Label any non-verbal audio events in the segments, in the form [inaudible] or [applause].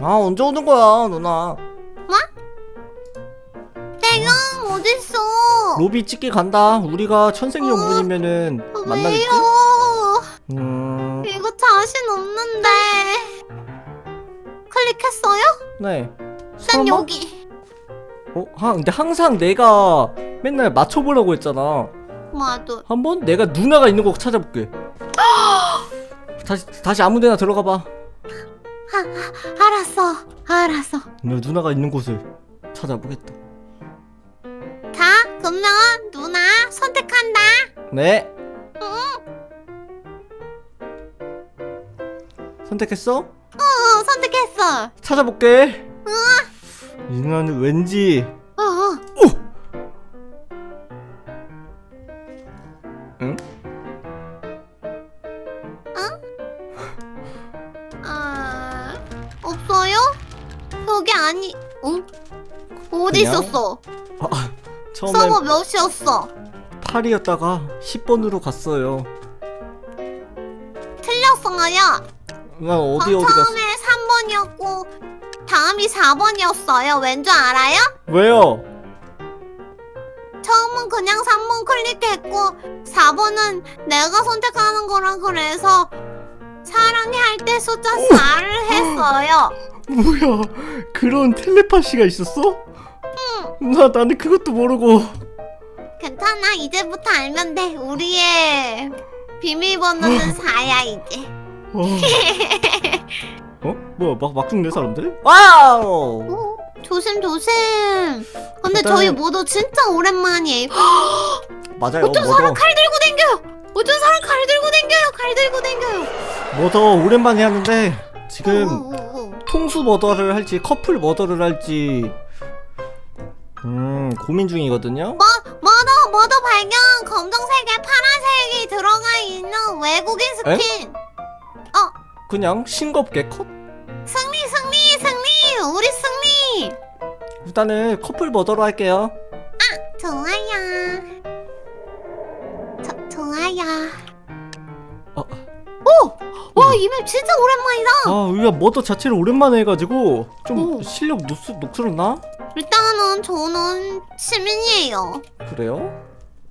아 언제 오는 거야 누나 태경 어딨어? 로비 찍기 간다 우리가 천생연분이면은 만나겠지? 왜요? 음... 이거 자신 없는데. 클릭했어요? 네 난 설마? 여기. 어? 하, 근데 항상 내가 맨날 맞춰보라고 했잖아 맞아. 한번 내가 누나가 있는 곳 찾아볼게 [gasps] 다시 다시 아무 데나 들어가 봐 알았어. 알았어. 내 누나가 있는 곳을 찾아보겠다 자, 그러면 누나 선택한다. 네 선택했어? 어, 선택했어. 찾아볼게 이 누나는 왠지 8이었어. 8이었다가 10번으로 갔어요. 틀렸어요. 나 어디 어디 갔어? 처음에 3번이었고 다음이 4번이었어요. 왠 줄 알아요? 왜요? 처음은 그냥 3번 클릭했고 4번은 내가 선택하는 거라 그래서 사랑해 할 때 숫자 4를 했어요. 뭐야? 그런 텔레파시가 있었어? 응. 나 나는 그것도 모르고 괜찮아. 이제부터 알면 돼. 우리의 비밀번호는 4야 이제. 어, [laughs] 어? 뭐야 막 막중내 사람들? 와우 오, 조심 조심. 근데 일단은- 저희 모두 진짜 오랜만이에요. [gasps] 맞아요 어떤 사람 뭐더 칼 들고 댕겨요. 어떤 사람 칼 들고 댕겨요. 칼 들고 댕겨요. 뭐더 오랜만에 하는데 지금 오, 오, 오. 통수 머더를 할지 커플 머더를 할지 음 고민 중이거든요 뭐, 뭐더 발견. 검정색에 파란색이 들어가 있는 외국인 스킨. 그냥 싱겁게 컷? 승리 승리 승리. 우리 승리. 일단은 커플 머더로 할게요 와 이 맵 진짜 오랜만이다 아 우리가 머더 자체를 오랜만에 해가지고 좀 오. 실력 녹슬, 녹슬었나? 일단은 저는 시민이에요 그래요?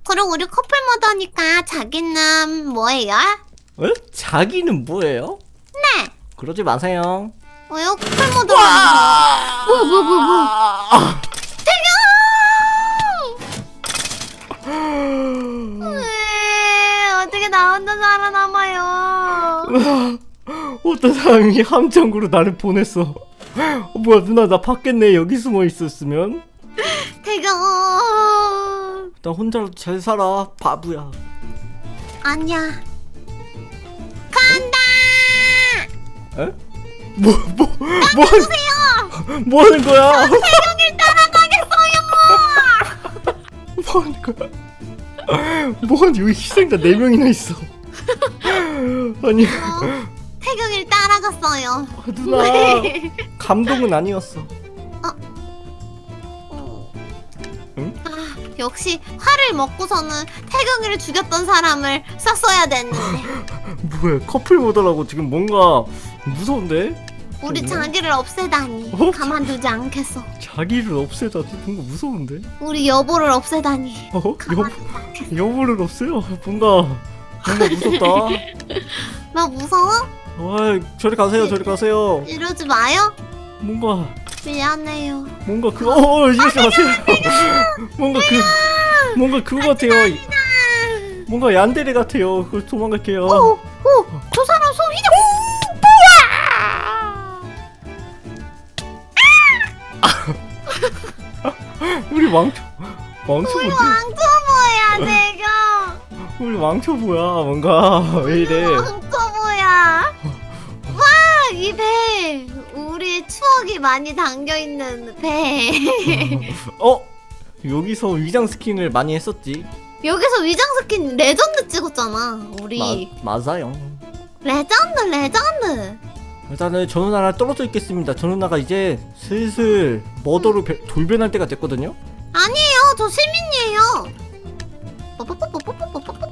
그리고 우리 커플 모드니까 자기는 뭐예요? 에? 자기는 뭐예요? 네 그러지 마세요 왜요 커플 모드라는데 뭐야 뭐야 뭐야 뭐야 [laughs] 어떤 사람이 함정으로 나를 보냈어. 어, 뭐야 누나 나 받겠네. 여기 숨어 있었으면. 태경. 나 혼자라도 잘 살아 바보야. 아니야. 간다! 에? 뭐, 뭐, 뭐, 하는, 뭐 하는 거야? 태경을 따라가겠어요! [laughs] 뭐 하는 거야? 뭐 하는 여기 희생자 4명이나 있어. [laughs] 아니, 어, 태경을 따라갔어요 누나, 왜? 감동은 아니었어. 어. 응? 아, 역시 화를 먹고서는 태경이를 죽였던 사람을 쐈어야 됐는데 [laughs] 뭐야, 커플 모드라고 지금 뭔가 무서운데? 우리 응? 자기를 없애다니 어? 가만두지 않겠어 자기를 없애다니 뭔가 무서운데? 우리 여보를 없애다니 어? 여, 가만두지 않겠어 여보를 없애요? 뭔가, 뭔가 무섭다. [laughs] 나 무서워? 아, 저리 가세요, 저리 가세요. 이러지 마요 뭔가, 미안해요 뭔가 그, 어, 어, 이러지 마세요. 뭔가 그, 뭔가 그거 같아요. 뭔가 얀데레 같아요. 그 도망갈게요. 오! 오! 저 사람 손 휘적! 우리 왕초 왕초 우리 뭔데? 뭐야 내가 우리 왕초 뭐야? 뭔가 [laughs] 왜 이래? 왕초 뭐야 와 이 배 우리 추억이 많이 담겨 있는 배 [laughs] 어? 여기서 위장 스킨을 많이 했었지. 여기서 위장 스킨 레전드 찍었잖아 우리 마, 맞아요. 레전드 레전드 일단은 저 누나랑 떨어져 있겠습니다. 저 누나가 이제 슬슬 머더로 배- 돌변할 때가 됐거든요. 아니에요 저 시민이에요 뽀뽀뽀뽀뽀뽀?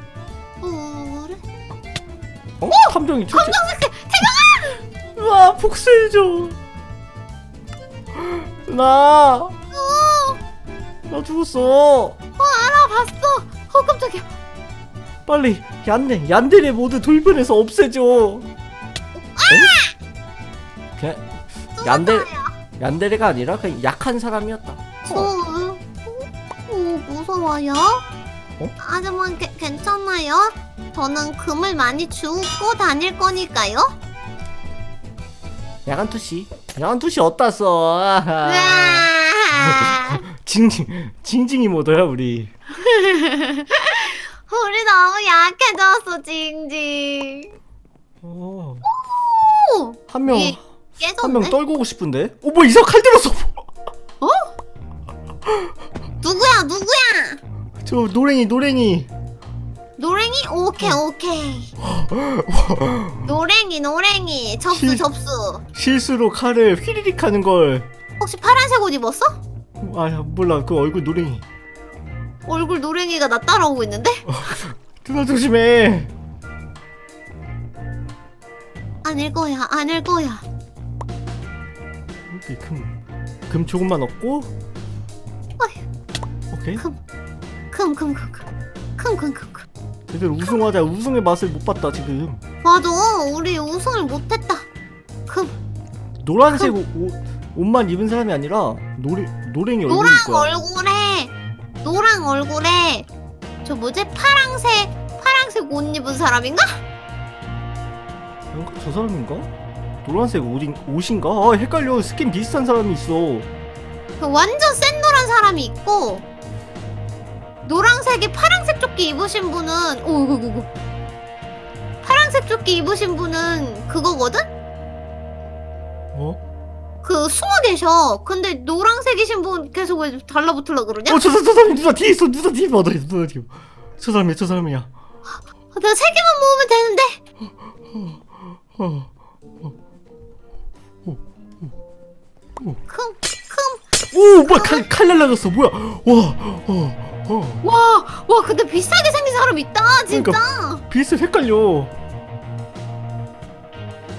어? 탐정이 출제 태경아 와 복수해줘 나 어, 나 죽었어 어 알아 봤어. 어 깜짝이야. 빨리 얀데 얀데를 모두 돌변해서 없애줘 어? 그냥 얀데 얀데레가 아니라 그냥 약한 사람이었다 저, 어, 어, 무서워요? 어? 하지만 게, 괜찮아요? 저는 금을 많이 주고 다닐 거니까요. 야간 투시 야간 투시 아하. 으아! [laughs] 징징 징징이 뭐더야 우리 [laughs] 우리 너무 약해졌어, 징징. 어. 오! 한 명 이- 한명 깨졌네? 떨고 싶은데 어 뭐 이상 칼 들었어 누구야, 누구야? 저 노랭이 노랭이 노랭이? 오케이, 오케이. [gasps] 노랭이, 노랭이. 접수, 실- 접수. 실수로 칼을 휘리릭 하는 걸 혹시 파란색 옷 입었어? 아 몰라 그 얼굴 노랭이 얼굴 노랭이가 나 따라오고 있는데? [laughs] 누나 조심해 아닐 거야, 아닐 거야. 오케이 금, 금 조금만 얻고 오케이 금, 금, 금, 금, 금. 금, 금, 제대로 우승하자 우승의 맛을 못 봤다 지금 맞아, 우리 우승을 못했다. 금, 노란색 옷, 옷 만 입은 사람이 아니라 노래, 노랭이 얼굴일 노랑 거야 얼굴에, 노랑 얼굴에, 저 뭐지? 파랑색, 파랑색 옷 입은 사람인가? 어, 저 사람인가? 노란색 옷인, 옷인가? 아 헷갈려 스킨 비슷한 사람이 있어 그 완전 센 노란 사람이 있고, 노랑색에 파랑색 조끼 입으신 분은, 오, 이거, 이거. 파랑색 조끼 입으신 분은 그거거든? 어? 그 숨어 계셔. 근데 노란색이신 분 계속 왜 달라붙으려 그러냐? 어, 저, 저, 저 사람이 누나 뒤에 있어, 누나 뒤에 봐, 너, 누나 뒤에. 봐. 저 사람이야, 저 사람이야. 아, 내가 세 개만 모으면 되는데. 어, 금, 금. 오, 뭐야, 칼, 칼 날라갔어, 뭐야. 와, 어, 어. 와, 와, 근데 비싸게 생긴 사람 있다, 진짜. 비슷 헷갈려.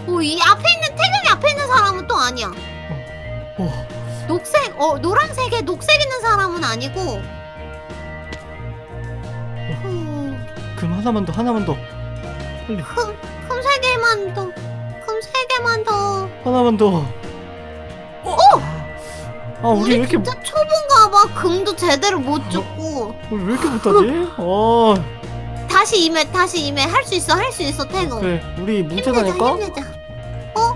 오, 이 앞에 있는 태경이 앞에 있는 사람은 또 아니야. 어, 녹색, 어, 노란색에 녹색 있는 사람은 아니고. 음, 그럼 하나만 더, 하나만 더. 빨리, 금, 금세 개만 더. 금세 개만 더. 하나만 더. 어! 아, 우리 왜 이렇게, 진짜 초보인가 봐. 금도 제대로 못 줬고. 우리 왜 이렇게 못하지? 어, 다시 임해, 다시 임해. 할 수 있어, 할 수 있어, 태경. 그래, 우리 힘내자, 뭉쳐다닐까? 힘내자. 어?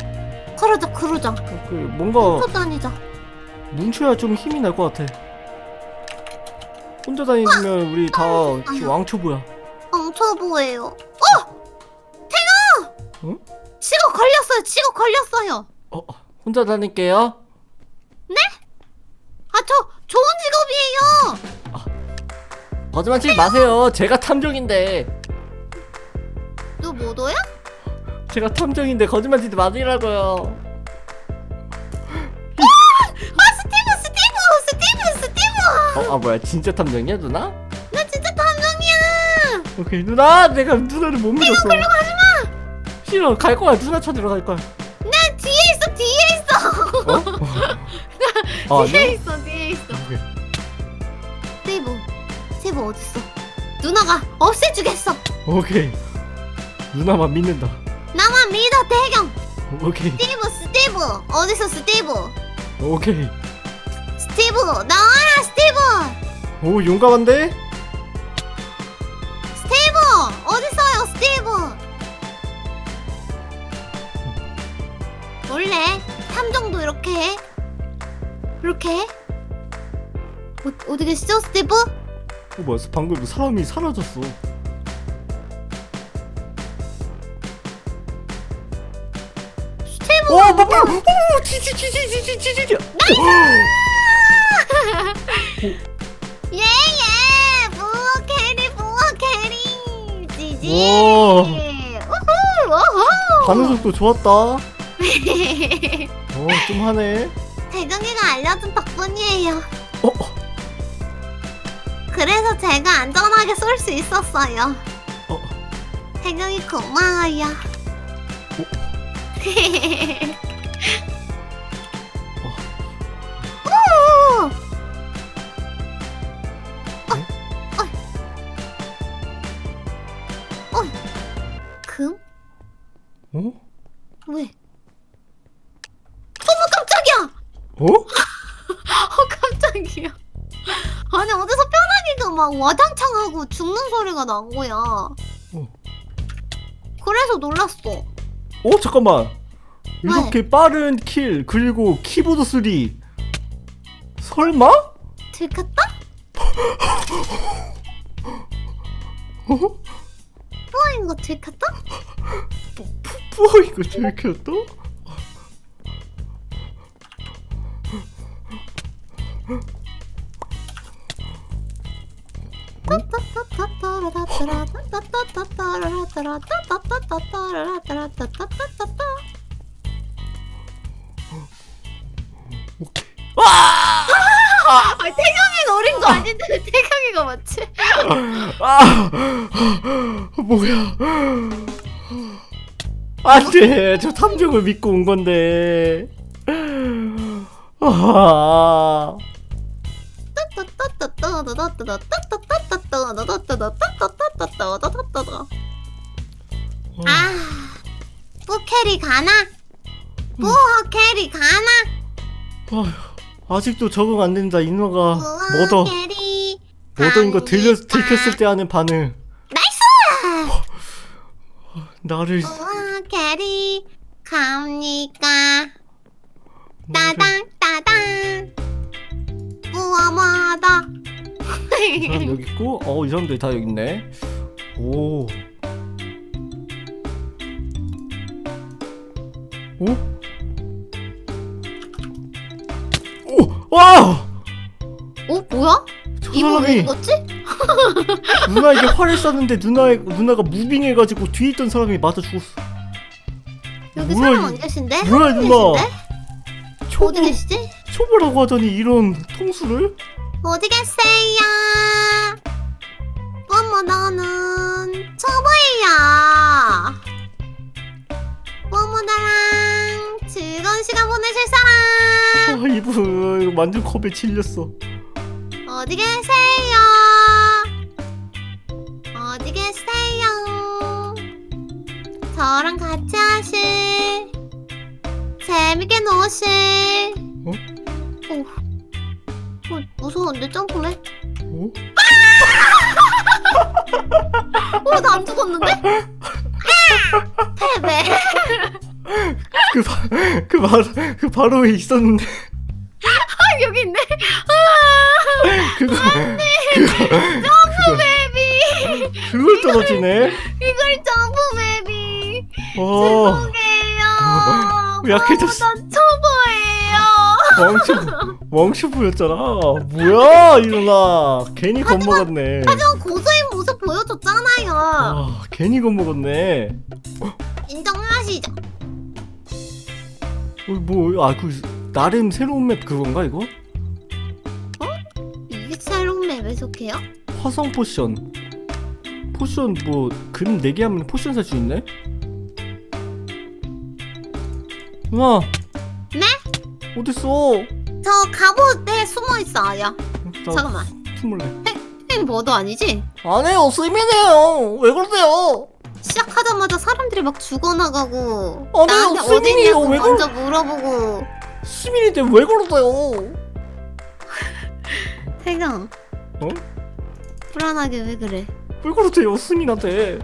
그러자, 그러자. 그, 뭔가, 뭉쳐 다니자. 뭉쳐야 좀 힘이 날 것 같아. 혼자 다니면 우리 다 아유. 왕초보야. 엉쳐보예요. 어! 태가! 응? 치고 걸렸어요. 치고 걸렸어요. 어, 혼자 다닐게요. 아, 저 좋은 직업이에요. 거짓말 치지 마세요. 제가 탐정인데. 너 뭐더야? 제가 탐정인데 거짓말 치지 마시라고요. 아, 스티브, 스티브, 스티브, 스티브. 어, 아 뭐야 진짜 탐정이야 누나? 나 진짜 탐정이야. 오케이 누나 내가 누나를 못 믿었어. 걸려 가지 마. 싫어 갈 거야 누나 찾으러 갈 거야. 나 뒤에 있어, 뒤에 있어. 어? [laughs] 아 뒤에 뒤에 있어. 스티브 어딨어? 누나가 없애주겠어. 오케이. 누나만 믿는다. 나만 믿어, 태경. 오케이 스티브, 스티브. 어딨어, 스티브? 오케이. 스티브, 나와라, 스티브. 오 용감한데? 스티브 어딨어요 스티브 원래 탐정도 이렇게 해 이렇게 해 어, 어디 계시죠 스티브? 어 뭐야 방금 사람이 사라졌어. 오 뭐, 뭐, 오 지지지지지지지지. 예예 부어 캐리 부어 캐리 지지 오. 가는 속도 좋았다. [laughs] 어, 좀 하네. 대경이가 알려준 덕분이에요. 어, 그래서 제가 안전하게 쏠 수 있었어요. 어. 대경이 고마워요. 오! [laughs] 어, 어. 어. 금? 어? 왜? 어머 깜짝이야! 어? [laughs] 어 깜짝이야. 아니 어디서 뼈다귀가 막 와장창하고 죽는 소리가 난 거야. 그래서 놀랐어. 어, 잠깐만. 이렇게 빠른 킬, 그리고 키보드 소리. 설마? 들켰다? 어? 뿌어인 거 들켰다? 뿌어, 이거 들켰다? 아, 태경이 노린 거 아닌데 [laughs] 태경이가 맞지? 아, 뭐야. 안 돼. 저 탐정을 믿고 온 건데. 아, 아, 뿌캐리 가나? 뿌어 캐리 가나? 아휴, 아직도 적응 안 된다. 인어가 뭐더 캐리 뭐더 이거 들려. 들켰을 때 하는 반응. 나이스! 나를 뿌어 캐리 갑니까? 따당 이 사람 여기 있고, 어, 이 사람들이 다 여기 있네. 오. 오? 오! 와! 어 뭐야? 저 이거 왜 사람이 죽었지? 누나에게 화를 쐈는데 누나의, 누나가 무빙해가지고 뒤에 있던 사람이 맞아 죽었어. 여기 뭐야, 사람. 안 계신데? 뭐야, 누나. 계신데? 초보, 어디 계시지? 초보라고 하더니 이런 통수를? 어디 계세요? 어머 나는 초보예요. 뽀모나랑 즐거운 시간 보내실 사람 아, 이분, 이거 만든 컵에 질렸어. 어디 계세요? 어디 계세요? 저랑 같이 하실 재밌게 노실 어? 오, 어, 무서운데 점프네? 어? [laughs] 어, 나 안 죽었는데? 아! 패배. 그, 바, 그, 바로, 그 바로 에 있었는데. 아, 여기 있네. 아, 그거 그거 그거 베비. 그걸 떨어지네. 이걸 점프 베비. 와 죄송해요. 어, 약해졌어. 나 초보예 멍청 보였잖아. 뭐야 일어나. 괜히 겁먹었네. 하지만 고수의 모습 보여줬잖아요. 아 괜히 겁먹었네. 인정하시죠? 어, 뭐아그 나름 새로운 맵 그건가 이거? 이게 새로운 맵에 속해요? 화성 포션. 포션 뭐금 4개 하면 포션 살 수 있네? 누나. 네? 어딨어? 저 갑옷에 숨어 있어요. 나 잠깐만. 숨을래. 행 뭐도 아니지? 아니에요 스미네요. 왜 그러세요? 시작하자마자 사람들이 막 죽어나가고 아, 네, 나한테 스님이에요. 왜 먼저 물어보고 스민인데 왜 그러세요? [laughs] 태경 어? 불안하게 왜 그래? 왜 그러세요 스민한테?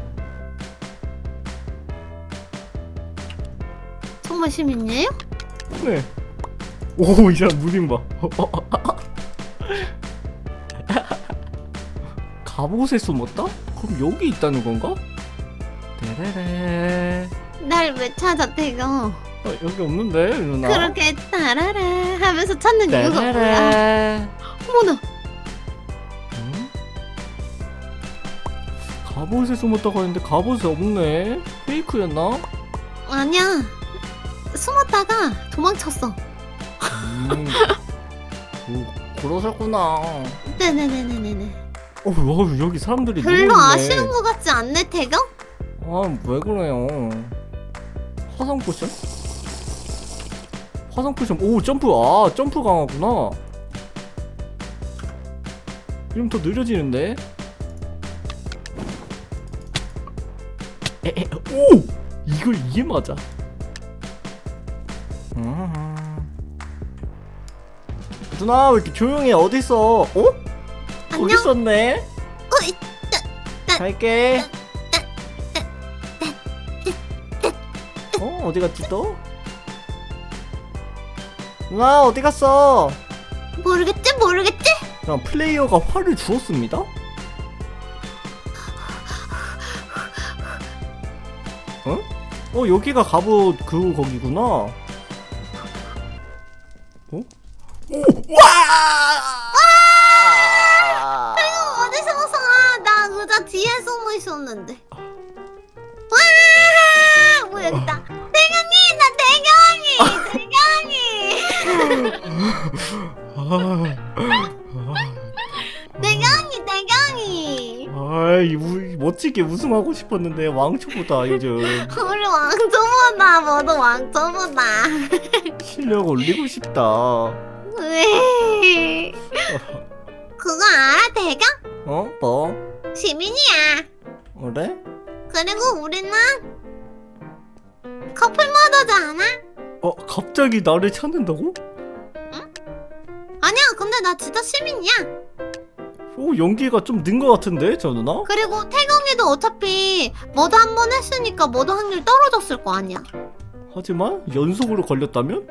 정말 시민이에요? 네. 오, 이 사람 무빙 봐. 갑옷에 숨었다? 그럼 여기 있다는 건가? 데레레. 날 왜 찾아대요? 어, 여기 없는데, 누나. 그렇게 따라라 하면서 찾는 이유가 뭐야? 어머나, 갑옷에 숨었다고 했는데 갑옷이 없네. 페이크였나? 아니야. 숨었다가 도망쳤어. 음, 오, 그러셨구나. 네네네네네. 어, 와, 여기 사람들이 별로 너무 아시는 것 같지 않네 태경? 아, 왜 그래요? 화상 포션? 화상 포션. 오, 점프. 아, 점프 강하구나. 이러면 더 느려지는데. 에에, 오! 이걸 이게 맞아. 음. 음. 누나 왜 이렇게 조용해 어디 있어? 어? 거기 있었네. 어이, 나- 갈게. 어 어디 갔지 또? 누나 어디 갔어? 모르겠지 모르겠지 자, 플레이어가 화를 주었습니다. 응? 어, 여기가 갑옷 그 거기구나. 있었는데. 어. 와! 뭐였다. 어. 대강이! 나 대강이! 대강이! 대강이! 대경이. 아이 아. 아, 멋지게 우승하고 싶었는데 왕초보다 요즘 우리 왕초보다 모두 왕초보다. 실력 올리고 싶다. 왜? 어. 그거 알아 대강? 어? 뭐? 시민이야. 그래? 그리고 우리는 커플 머더잖아. 어 갑자기 나를 찾는다고? 아니야, 근데 나 진짜 시민이야. 오 연기가 좀 는 것 같은데 저 누나? 그리고 태경이도 어차피 머더 한 번 했으니까 머더 확률 떨어졌을 거 아니야. 하지만 연속으로 걸렸다면?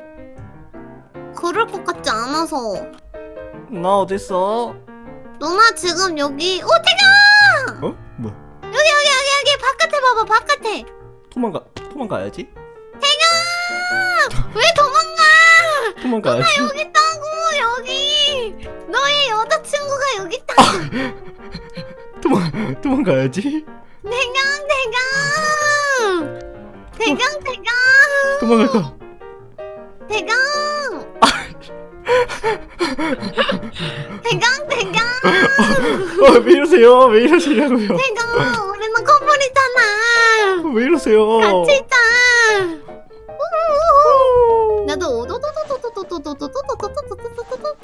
그럴 것 같지 않아서. 나 어딨어? 누나 지금 여기 오 태경! 어? 뭐? 봐봐 바깥에 도망가 도망가야지. 왜 도망가 도망가야지. 여기 있다고 여기 너의 여자친구가 여기 있다 아! 도망 도망가야지. 대강 대강 대강 대강 도망갈 거. 대강 대강 대강 왜 이러세요? 왜 이러시냐고요? 대강 왜 이러세요? 같이 있자. 나도 오도도도도도도도도도도도도도도도도도.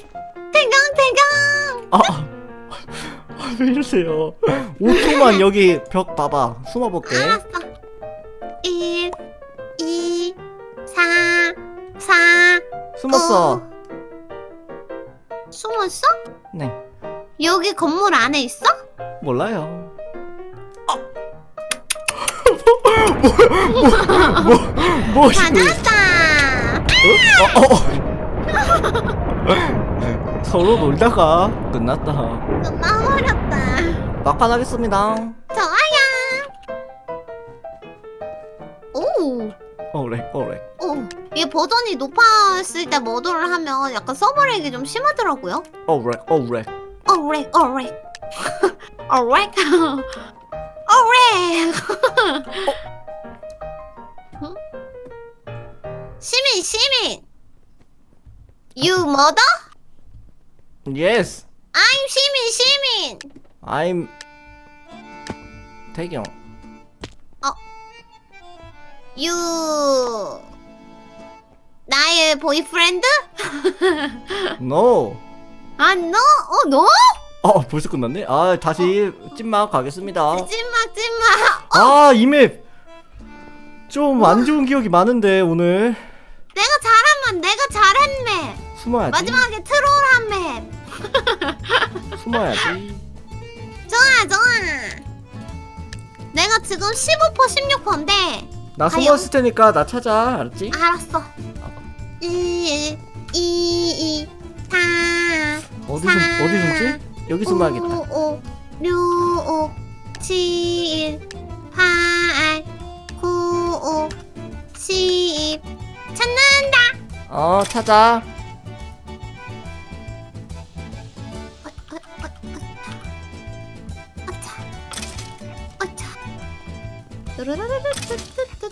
대강 대강. 아, 왜 이러세요? 5초만 여기 벽 봐봐. 숨어볼게. 1, 2, 3, 4. 숨었어. 숨었어? 네. 여기 건물 안에 있어? 몰라요. 뭐, 뭐, 찾았다. 어, 어, 어. 서로 놀다가 끝났다 끝나버렸다. 막판 하겠습니다 좋아요. 오. 어렉 어렉 오, 이게 버전이 높았을 때 모드를 하면 약간 서버렉이 좀 심하더라고요. 어렉 어렉 어렉, 어렉. 어렉. 어렉. 시민, 시민. You mother? 예스 I'm 시민, 시민. I'm 태경 You 나의 보이프렌드? [laughs] No 아, 너? 어, 너? 어 벌써 끝났네 아 다시 찐막 가겠습니다 찜막, 찜막. 아이 맵 좀 안 좋은 기억이 많은데 오늘 내가 잘하면 내가 잘했네. 숨어야지 마지막에 트롤한 맵. [laughs] 숨어야지 좋아, 좋아. 내가 지금 15% 16%인데. 나 과연? 숨어있을 테니까 나 찾아 알았지? 알았어. 1, 2, 4, 어디 숨 어디 숨지? 여기 숨어야겠다 5, 6, 7, 8, 9, 10. 찾는다. 어 찾아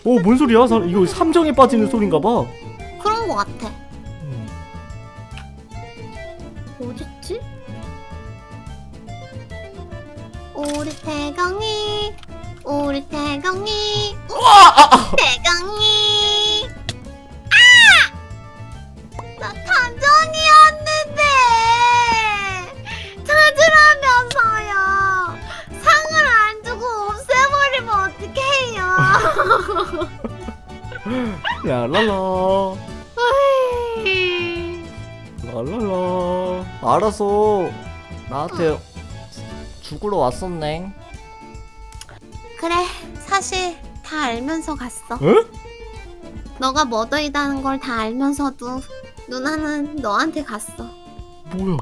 오, 뭔 소리야? 사- 이거 삼정에 빠지는 소린가 봐. 그런 거 같아. 야, 랄라. 랄랄라. 알았어. 나한테 죽으러 왔었네. 그래 사실 다 알면서 갔어 에? 너가 머더이다는 걸 다 알면서도 누나는 너한테 갔어. 뭐야?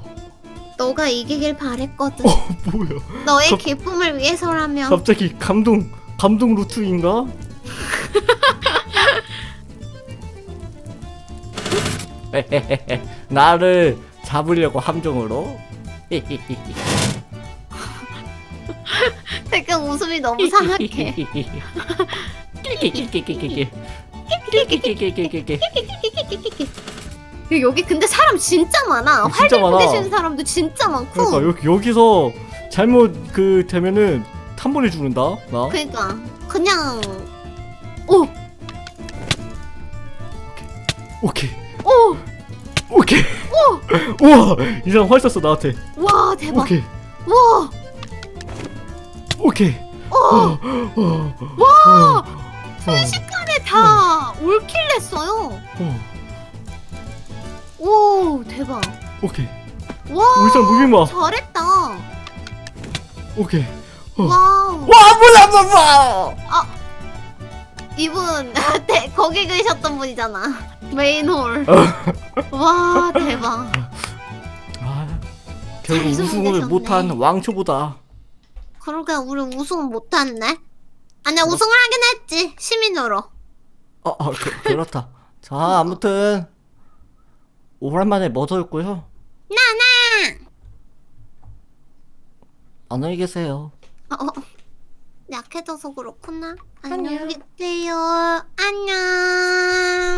너가 이기길 바랬거든. 뭐야? 너의 갑- 기쁨을 위해서라면. 갑자기 감동 감동 루트인가? [laughs] [laughs] 나를 잡으려고 함정으로? [laughs] 되게 웃음이 너무 상악해. [laughs] 여기 근데 사람 진짜 많아. 진짜 활들 많아. 부딪히는 사람도 진짜 많고. 그러니까 여기 여기서 잘못 그 되면은 탄번에 죽는다. 나. 그러니까 그냥 오, 오케이 오, 오케이. 우와 이 사람 활 쐈어 나한테. 와 대박. 오케이 와, 오케이. 오, 어, 와, 어, 순식간에 다 올킬 냈어요. 어, 오, 대박. 오케이. 와, 우리 사람 무빙 봐. 잘했다. 오케이. 어. 와우. 와 몰라 몰라. 이분 [laughs] 네, 거기 계셨던 분이잖아. 메인홀. 와 대박. 아 결국 잘 우승을 소개되셨네. 못한 왕초보다. 그러게 우리 우승 못했네. 아니 야 우승을 하긴 했지 시민으로. 아, 아 그, 그렇다. 자 아무튼 오랜만에 머저였고요. 나나. 안녕히 계세요. 어, 어. 약해져서 그렇구나. 안녕. 안녕히 계세요. 안녕.